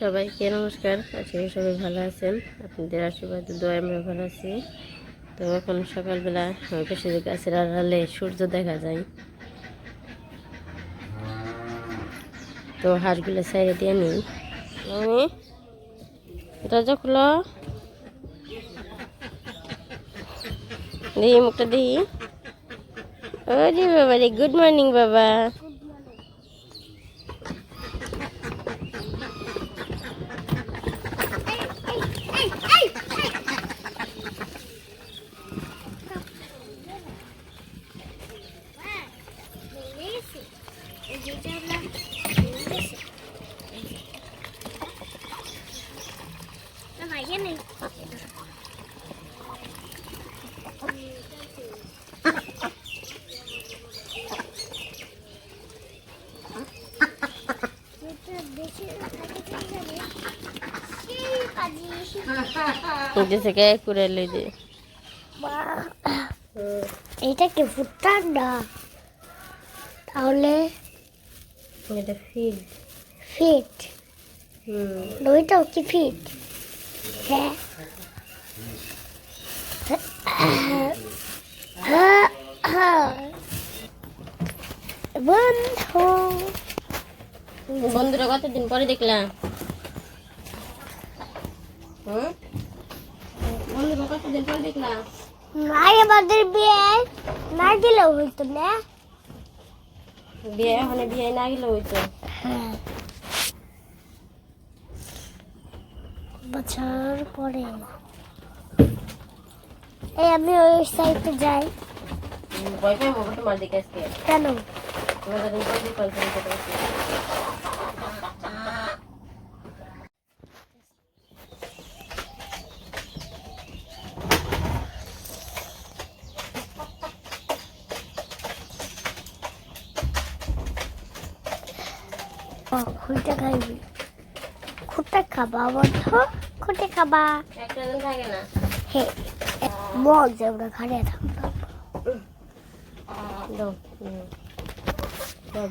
সবাইকে নমস্কার আজকে সবাই ভালো আছেন। আপনাদের আশীর্বাদ দোয়া আমরা ভালো আছি। তো এখন সকালবেলা আমার পাশে গাছের আড়ালে সূর্য দেখা যায়। তো হাঁসগুলো সাইডে দিয়ে নিই। দরজা খুলো। দিই মুখটা দিই। ও বাবা রে গুড মর্নিং বাবা। যে থেকে করে লই যে। এটা কি ফুটার না তাহলে এটা ফিট? হুম। ওইটাও কি ফিট? হ্যাঁ। বন্ধু। বন্ধুরা কতদিন পরে দেখলাম হুম বন্ধুরা কতদিন পরে দেখলাম নাই আমাদের বিয়ে না দিলেও হইতো না। বিয়ে ওখানে বিয়ে না গেলে হইতো। হ্যাঁ। বছর পরে। এই আমি ওই সাইডে যাই। কেন তোমাদের দিন পরে কল করে কথা বলছি। ও, খুঁটে খাইবি। খুঁটে খাবা বন্ধ খুঁটে খাবা। একটা দিন থাকে না হে মজা ওরা ঘরে থাকতাম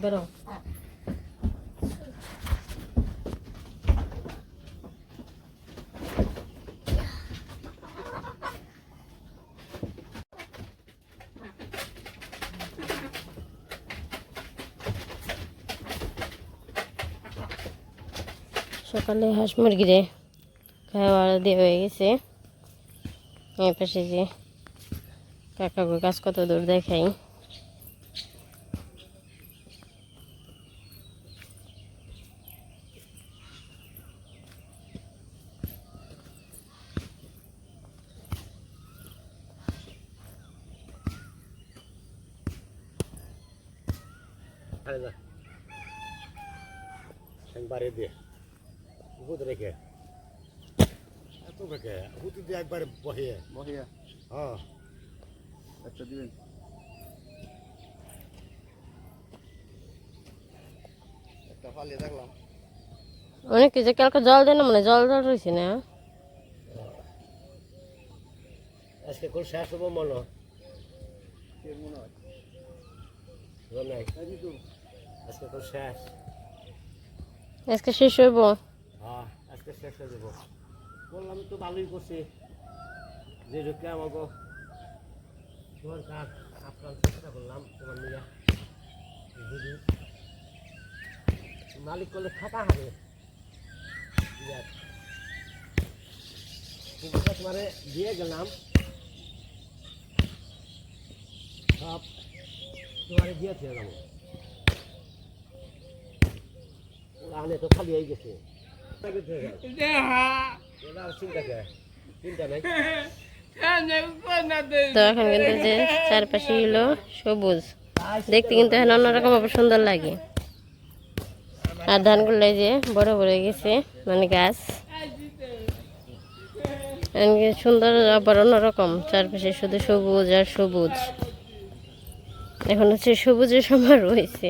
বেরো সকালে হাঁস মুরগিরে খাওয়া দিয়ে হয়ে গেছে। এই পাশে যে কাকাকে কাজ কত দূর দেখাই। না একবারে দিয়ে ভূত রেখে এত রেখে ভূত দিয়ে একবারে বহিয়ে মহিয়া হ্যাঁ একটা দিবেন। একটা ফালিয়ে দেখলাম। অনেক কিছু কালকে জল দেয় না মানে জল জল রয়েছে না? আজকে কোন শেষ হব মনে কে মনে হয়। হয়। নাই এই দিদু, আজকে কোন শেষ। আজকে শেষ হইব। হ্যাঁ আজকে শেষ হয়ে যাব। বললাম তো ভালোই করছি। যে ঢুকলে আমাকে তোমার কাজ আপনার চেষ্টা করলাম, তোমার নিয়ে। মালিক করলে খাতা হবে। তোমারে দিয়ে গেলাম। সব তোমারে দিয়েছে গেলাম আনে তো খালি হয়ে গেছে। তো এখন কিন্তু যে চারপাশে হলো সবুজ। দেখতে কিন্তু এখন অন্যরকম সুন্দর লাগে। আর ধানগুলো যে বড় বড় গেছে মানে গাছ। সুন্দর আবার অন্যরকম, চারপাশে শুধু সবুজ আর সবুজ। এখন হচ্ছে সবুজের সময় রয়েছে।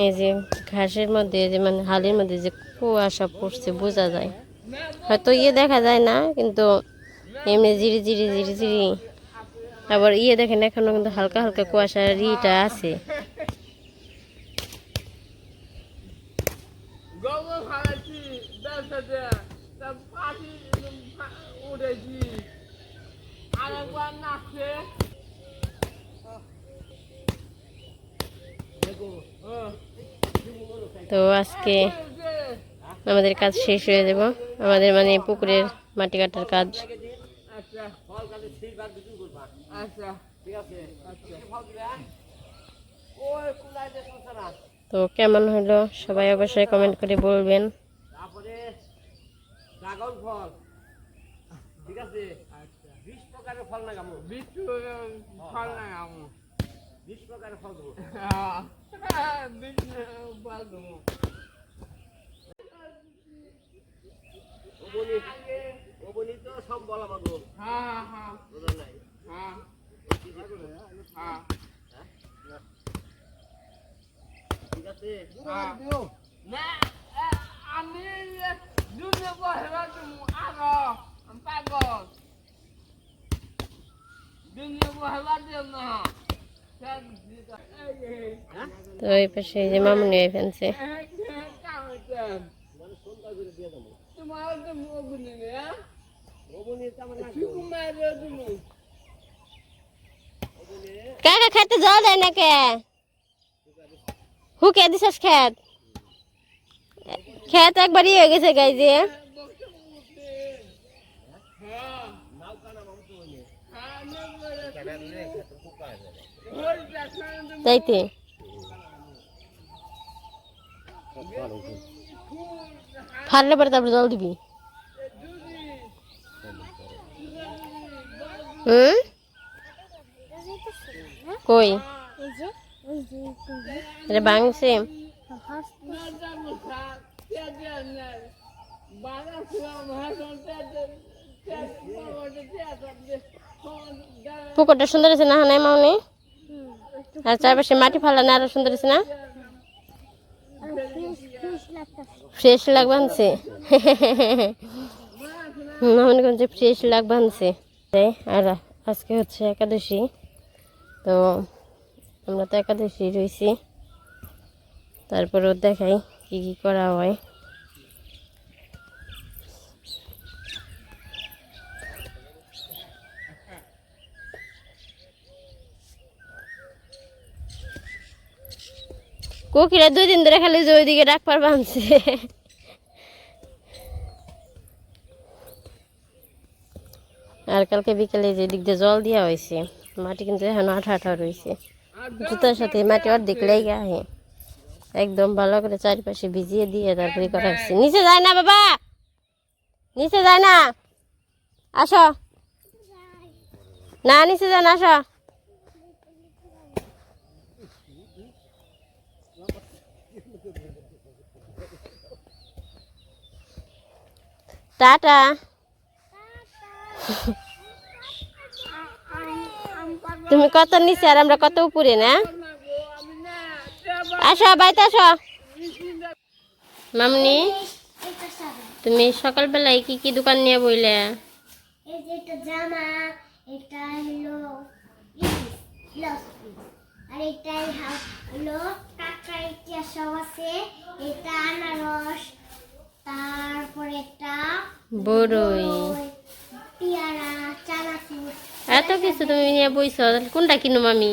এই যে ঘাসের মধ্যে যে মানে হালের মধ্যে যে কুয়াশা পড়ছে, বোঝা যায়। হয়তো ইয়ে দেখা যায় না, কিন্তু এমনি জিরি জিরি জিরি জিরি আবার ইয়ে দেখেন, এখনও কিন্তু হালকা হালকা কুয়াশার রিটা আছে। উঠেছি আর একবার নাচছে। তো আজকে আমাদের কাজ শেষ হয়ে যাব। আমাদের মানে পুকুরের মাটি কাটার কাজ। আচ্ছা আচ্ছা আচ্ছা তো কেমন হলো? সবাই অবশ্যই কমেন্ট করে বলবেন। তারপরে ড্রাগন ফল ঠিক আছে বিশ প্রকারের ফল না গামো বিচ্ছু ফল না প্রকারের ফল দেবো। ফল দেবো ওবনি তো সব বলা মাগো হ্যাঁ হ্যাঁ বোঝা নাই? হ্যাঁ হ্যাঁ। না তো এই পাশে যে মামুনি হয়ে ফেলছে। কাকা, খেতে জল দেয় না কে? হুকে দিছস খেত? খেত একবার ইয়ে হয়ে গেছে গাই যে তাইতে? ফারলে পরে তারপরে জল দিবি। কই? এটা ভাঙছে। পুকুরটা সুন্দর আছে না হানাই মাউনি আর চারপাশে মাটি ফালানো আরও সুন্দর আছে না? ফ্রেশ লাগবে আনছে মনে ফ্রেশ লাগবে আনছে আর আজকে হচ্ছে একাদশী। তো আমরা তো একাদশী রয়েছি। তারপরেও দেখাই কি কি করা হয়। কোকিলা দুই দিন ধরে খালি যে ওইদিকে ডাক পার বানছে আর কালকে বিকেলে যে দিক দিয়ে জল দেওয়া হয়েছে, মাটি কিন্তু এখন আঠা আঠা রয়েছে জুতার সাথে মাটি অর্ধেক লেগে আহে একদম ভালো করে চারিপাশে ভিজিয়ে দিয়ে তারপরে করা হচ্ছে। নিচে যায় না বাবা! নিচে যায় না! আসো। না, নিচে যান, আসো। টাটা। তুমি কত নিচে আর আমরা কত উপরে, না? আসো, বাইতে আসো। মামনি, তুমি সকালবেলায় কি কি দোকান নিয়ে বইলে? আর এটাই হলো কাঁকড়া ইতিহাস আছে, এটা আনারস বড়ই। এত কিছু তুমি নিয়ে বইছ কোনটা কিনুম আমি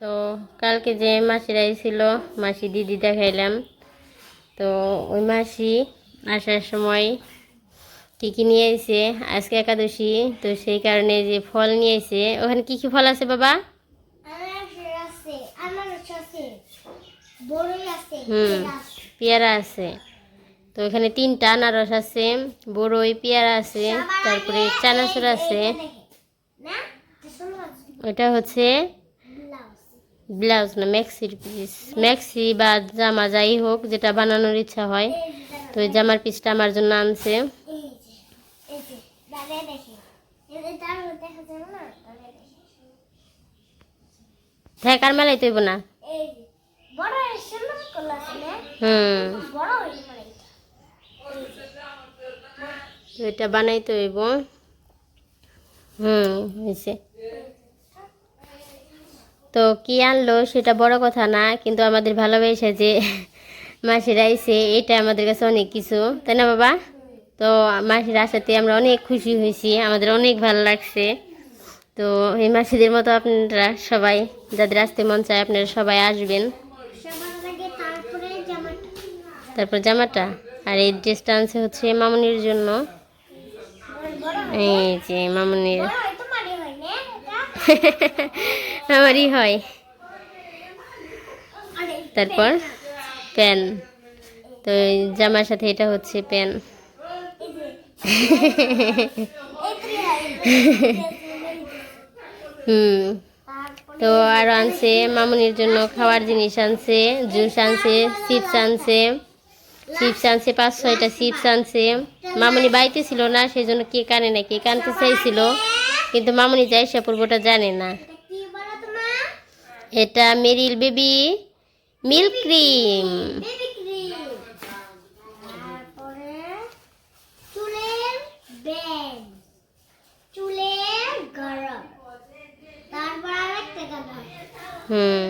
তো কালকে যে মাসিরা ছিল মাসি দিদি দেখাইলাম। তো ওই মাসি আসার সময় কি কি নিয়ে এসে আজকে একাদশী তো সেই কারণে যে ফল নিয়ে এসে ওখানে কি কি ফল আছে বাবা? হুম। পেয়ারা আছে। তো এখানে তিনটা আনারস আছে, বড়ই পেয়ারা আছে, তারপরে চানাচুর আছে। এটা হচ্ছে ব্লাউজ না ম্যাক্সির পিস ম্যাক্সি বা জামা যাই হোক, যেটা বানানোর ইচ্ছা হয়। এই। তো ওই জামার পিসটা আমার জন্য আনছে। এই যে এই যে দাঁড়িয়ে দেখে এই যে। দাঁড়িয়ে দেখা যাবে না দাঁড়িয়ে দেখে ঠেকার মেলাই তৈব না হইল মানে এটা। তো এটা বানাই তৈব হুম হয়েছে তো কি আনলো সেটা বড় কথা না কিন্তু আমাদের ভালোবেসে যে মাসিরা আইসে এটা আমাদের কাছে অনেক কিছু তাই না বাবা? তো মাসির আসাতে আমরা অনেক খুশি হয়েছি আমাদের অনেক ভালো লাগছে। তো এই মাসিদের মতো আপনারা সবাই যাদের আসতে মন চায় আপনারা সবাই আসবেন সবার আগে তারপরে জামাটা তারপর জামাটা। আর এই ড্রেসটা আনছে হচ্ছে মামনির জন্য। এই যে মামনির। আমারই হয়। তারপর প্যান তো জামার সাথে এটা হচ্ছে প্যান হুম। তো আরও আনছে, মামনির জন্য খাওয়ার জিনিস আনছে, জুস আনছে, চিপস আনছে। চিপস আনছে, পাঁচ, ছয়টা চিপস আনছে। মামনি বাড়িতে ছিল না সেই জন্য কে কানে না কে কানতে চাইছিল। কিন্তু মামনি যাই সে পূর্বটা জানে না। এটা Meril baby milk cream. Baby cream তারপরে চুলের ব্যান্ড চুলের গরম তারপর আরেকটা গাদা হুম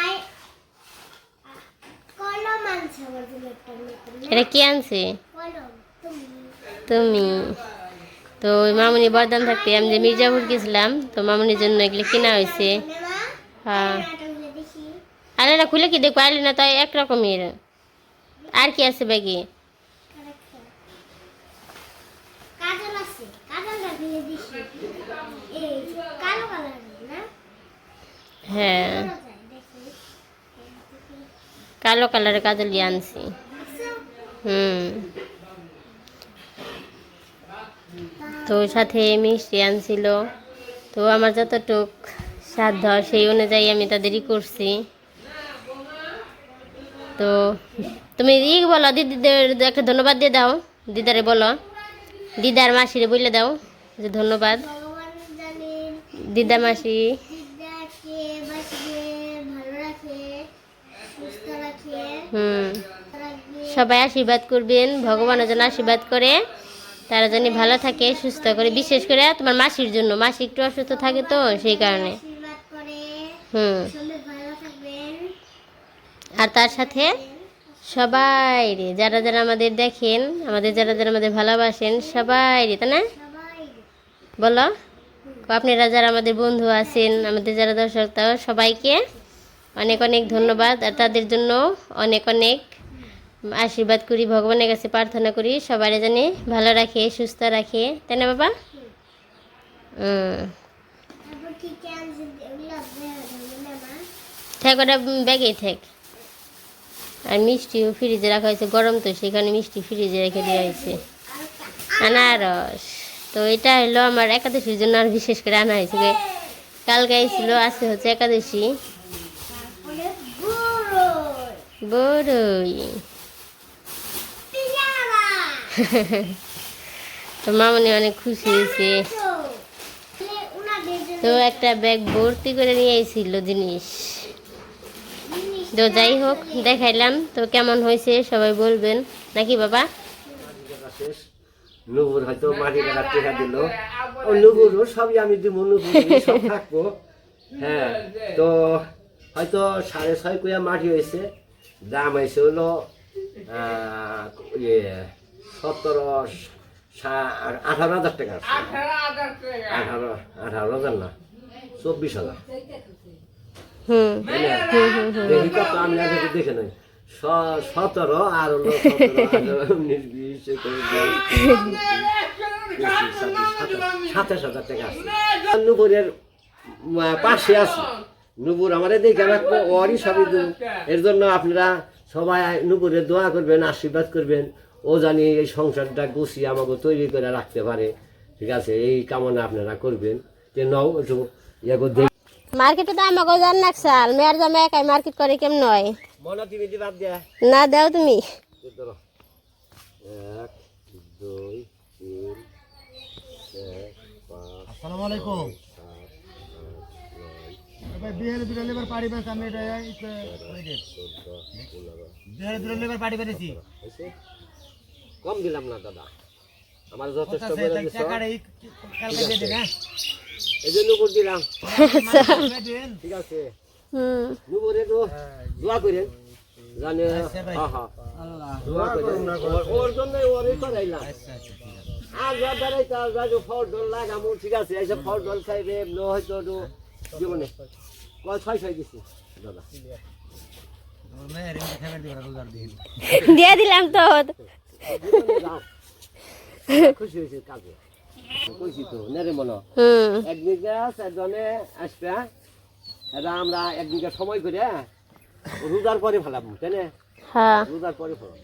আই কলম আনছে আমার জন্য একটা নতুন এটা কি আনছে? তুমি। তো মামনি বরদান থাকতে আমি যে মির্জাপুর গেছিলাম তো মামনির জন্য এগুলো কেনা হয়েছে। হ্যাঁ। এটা খুলে কি দেখব? আরে না তাই এক রকমের আর কি আছে ব্যাগে? আরেকটা কাজল আছে কাজলটা খুলে দেখি এই কালো কালার না হ্যাঁ কালো যায়, দেখি কালো কালারের কাজল আনছি? হুম। তো সাথে মিষ্টি আনছিল। তো আমার যতটুক সাধ্য সেই অনুযায়ী আমি তাদেরই করছি। তো তুমি ই বলো দিদিদের একটা ধন্যবাদ দিয়ে দাও। দিদারে বলো। দিদার মাসিরে বলে দাও যে ধন্যবাদ। দিদা মাসি দিদাকে বাঁচিয়ে ভালো রাখে সুস্থ রাখে হুম। সবাই আশীর্বাদ করবেন ভগবানের জন্য আশীর্বাদ করে, তারা যেন ভালো থাকে, সুস্থ করে, বিশেষ করে তোমার মাসির জন্য। মাসি একটু অসুস্থ থাকে তো, সেই কারণে। হুম। আর তার সাথে সবাই রে, যারা যারা আমাদের দেখেন, আমাদের যারা যারা আমাদের ভালোবাসেন, সবাই রে, তাই না? বলো, আপনারা যারা আমাদের বন্ধু আছেন, আমাদের যারা দর্শক, তাও সবাইকে অনেক অনেক ধন্যবাদ আর তাদের জন্য অনেক অনেক আশীর্বাদ করি, ভগবানের কাছে প্রার্থনা করি সবাই জানি ভালো রাখে, সুস্থ রাখে। তাই না বাবা? থাক ওটা ব্যাগেই থাক। আর মিষ্টিও ফ্রিজে রাখা হয়েছে, গরম তো, সেখানে মিষ্টি ফ্রিজে রেখে দেওয়া হয়েছে। আনারস। তো এটা হলো আমার একাদশীর জন্য আর বিশেষ করে আনা হয়েছে। কালকে ছিল আজকে হচ্ছে একাদশী। বড়ই। পিজামা তো মামনি অনেক খুশি হয়েছে। তো একটা ব্যাগ ভর্তি করে নিয়ে এসেছিল জিনিস। তো যাই হোক দেখাইলাম। তো কেমন হয়েছে সবাই বলবেন। নাকি বাবা? নুপুর হয়তো মাটি কাটা টেকা দিল। ও নুপুরও সবই আমি দিব নুপুর সব থাকব। হ্যাঁ তো হয়তো সাড়ে ছয় কুয়া মাটি হয়েছে দাম হয়েছে হলো ইয়ে সতেরো সা- আঠারো হাজার টাকা আঠারো আঠারো হাজার না চব্বিশ হাজার? দেখি নাই স- সতেরো আর হলো উনিশ বিশ একুশ সাতাশ হাজার টাকা আছে পাশে আছে নুপুর আমাদের দেখে রাখব ওরই সবই দেবো এর জন্য আপনারা সবাই নুপুরের দোয়া করবেন আশীর্বাদ করবেন। ও জানি এই সংসারটা গুছিয়ে আমাকে তৈরি করে রাখতে পারে। ঠিক আছে এই কামনা আপনারা করবেন। যে নও একটু ইয়ে করে দেখ। মার্কেটে তো আমাকে জান নাকসাল মেয়ের জামা একাই মার্কেট করে কেমন নয় মনে তুমি দিবাদ দেয়া। না দাও তুমি। এক দুই তিন চার পাঁচ। আসসালামু আলাইকুম। বিহারে দুটো লেবার পাড়ি পেয়েছে আমি এটা এই তো ওই যে চোদ্দ পনেরো বিহারে দুটো লেবার পাড়ি পেরেছি কম দিলাম না দাদা আমার যথেষ্ট এই হ্যাঁ? এই যে নুপুর দিলাম। ঠিক আছে। হুম। নুপুরে তো দোয়া করেন। জানে হ্যাঁ হ্যাঁ দোয়া করেন। ওর- ওর জন্য ওরই করাইলাম। আর যা বেড়াইতে আর যাই ফল ডল লাগামো ঠিক আছে? এইসব ফল ডল খাইবে ন হয়তো তো জীবনে। ছয় ছয় দিছি। দাদা। দিয়ে দিলাম তো। খুশি হয়েছে কাজে। কইছি তো নেরে মনে। একদিকে চারজনে আসবে এটা আমরা একদিকে সময় করে রোজার পরে ফেলাম তাই না? হ্যাঁ। রোজার পরে ফেলাম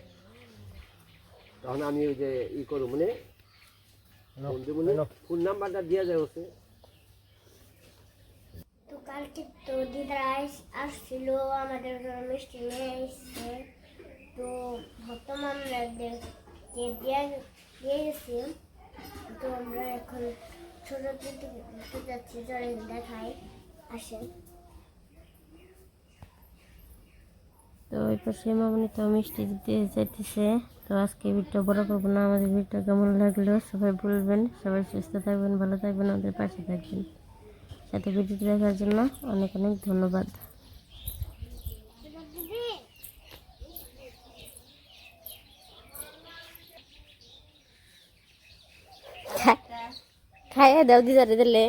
তখন আমি ওই যে ই করব মানে ফোন মানে নাম্বারটা দিয়ে যায় হচ্ছে কালকে তো দিদারা আসছিল, আমাদের জন্য মিষ্টি নিয়ে এসছে তো বর্তমান দিয়ে দিয়ে গেছি। তো আমরা এখন ছোট দিতে যাচ্ছি চলে দেখাই আসেন তো ওই পাশে মামনি তো মিষ্টি দিতে চাইতেছে তো আজকে ভিডিওটা বড় করব না, আমাদের ভিডিওটা কেমন লাগল সবাই বলবেন। সবাই সুস্থ থাকবেন, ভালো থাকবেন, আমাদের পাশে থাকবেন। সাথে ভিডিওটি দেখার জন্য অনেক অনেক ধন্যবাদ। খাই দাও দিদারে দিলে।